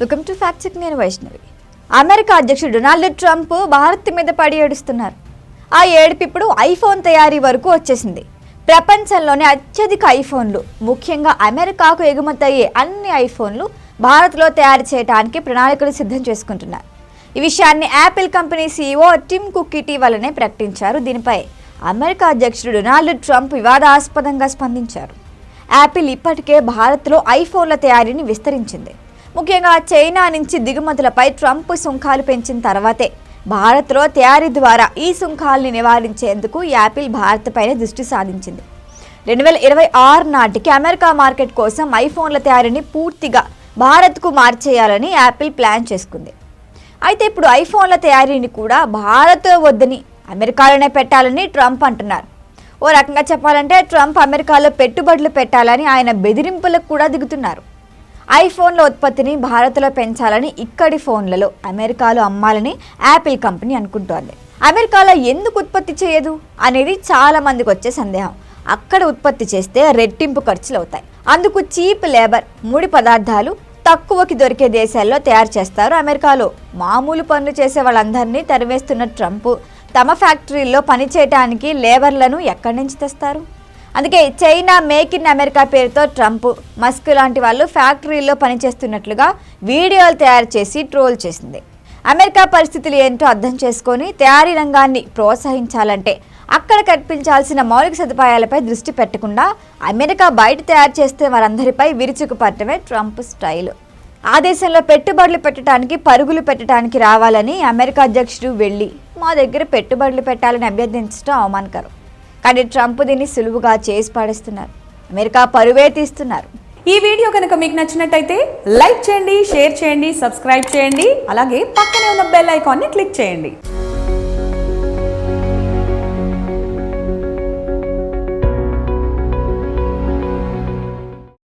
Welcome to fact check నేను Vaishnavi. America అధ్యక్షుడు Donald Trump Bharat మీద పడి ఏడుస్తున్నారు. ఆ ఏడుపు ఇప్పుడు ఐఫోన్ తయారీ వరకు వచ్చేసింది. ప్రపంచంలోనే అత్యధిక ఐఫోన్లు ముఖ్యంగా అమెరికాకు ఎగుమతి అయ్యే అన్ని ఐఫోన్లు భారత్లో తయారు చేయడానికి ప్రణాళికలు సిద్ధం చేసుకుంటున్నారు. ఈ విషయాన్ని Apple company CEO Tim Cook ఇటీవలనే ప్రకటించారు. దీనిపై అమెరికా అధ్యక్షుడు డొనాల్డ్ ట్రంప్ వివాదాస్పదంగా స్పందించారు. యాపిల్ ఇప్పటికే భారత్లో ఐఫోన్ల తయారీని విస్తరించింది. ముఖ్యంగా చైనా నుంచి దిగుమతులపై ట్రంప్ సుంకాలు పెంచిన తర్వాతే భారత్లో తయారీ ద్వారా ఈ సుంకాల్ని నివారించేందుకు యాపిల్ భారత్పైన దృష్టి సాధించింది. రెండు వేల ఇరవై ఆరు నాటికి అమెరికా మార్కెట్ కోసం ఐఫోన్ల తయారీని పూర్తిగా భారత్కు మార్చేయాలని యాపిల్ ప్లాన్ చేసుకుంది. అయితే ఇప్పుడు ఐఫోన్ల తయారీని కూడా భారత్ వద్దని అమెరికాలోనే పెట్టాలని ట్రంప్ అంటున్నారు. ఓ రకంగా చెప్పాలంటే ట్రంప్ అమెరికాలో పెట్టుబడులు పెట్టాలని ఆయన బెదిరింపులకు కూడా దిగుతున్నారు. ఐఫోన్ల ఉత్పత్తిని భారత్లో పెంచాలని ఇక్కడి ఫోన్లలో అమెరికాలో అమ్మాలని యాపిల్ కంపెనీ అనుకుంటోంది. అమెరికాలో ఎందుకు ఉత్పత్తి చేయదు అనేది చాలా మందికి వచ్చే సందేహం. అక్కడ ఉత్పత్తి చేస్తే రెట్టింపు ఖర్చులు అవుతాయి. అందుకు చీప్ లేబర్ ముడి పదార్థాలు తక్కువకి దొరికే దేశాల్లో తయారు చేస్తారు అమెరికాలో. మామూలు పనులు చేసే వాళ్ళందరినీ తరివేస్తున్న ట్రంప్ తమ ఫ్యాక్టరీల్లో పనిచేయటానికి లేబర్లను ఎక్కడి నుంచి తెస్తారు? అందుకే చైనా మేక్ ఇన్ అమెరికా పేరుతో ట్రంప్ మస్క్ లాంటి వాళ్ళు ఫ్యాక్టరీల్లో పనిచేస్తున్నట్లుగా వీడియోలు తయారు చేసి ట్రోల్ చేసింది. అమెరికా పరిస్థితులు ఏంటో అర్థం చేసుకొని తయారీ రంగాన్ని ప్రోత్సహించాలంటే అక్కడ కల్పించాల్సిన మౌలిక సదుపాయాలపై దృష్టి పెట్టకుండా అమెరికా బయట తయారు చేస్తే వారందరిపై విరుచుకుపడటమే ట్రంప్ స్టైల్. ఆ దేశంలో పెట్టుబడులు పెట్టడానికి పరుగులు పెట్టడానికి రావాలని అమెరికా అధ్యక్షుడు వెళ్ళి మా దగ్గర పెట్టుబడులు పెట్టాలని అభ్యర్థించడం అవమానకరం. కానీ ట్రంప్ దీన్ని సులువుగా చేసి పాడేస్తున్నారు అమెరికా పరువే తీస్తున్నారు ఈ వీడియో కనుక మీకు నచ్చినట్టయితే లైక్ చేయండి షేర్ చేయండి సబ్స్క్రైబ్ చేయండి అలాగే పక్కనే ఉన్న బెల్ ఐకాన్ని క్లిక్ చేయండి.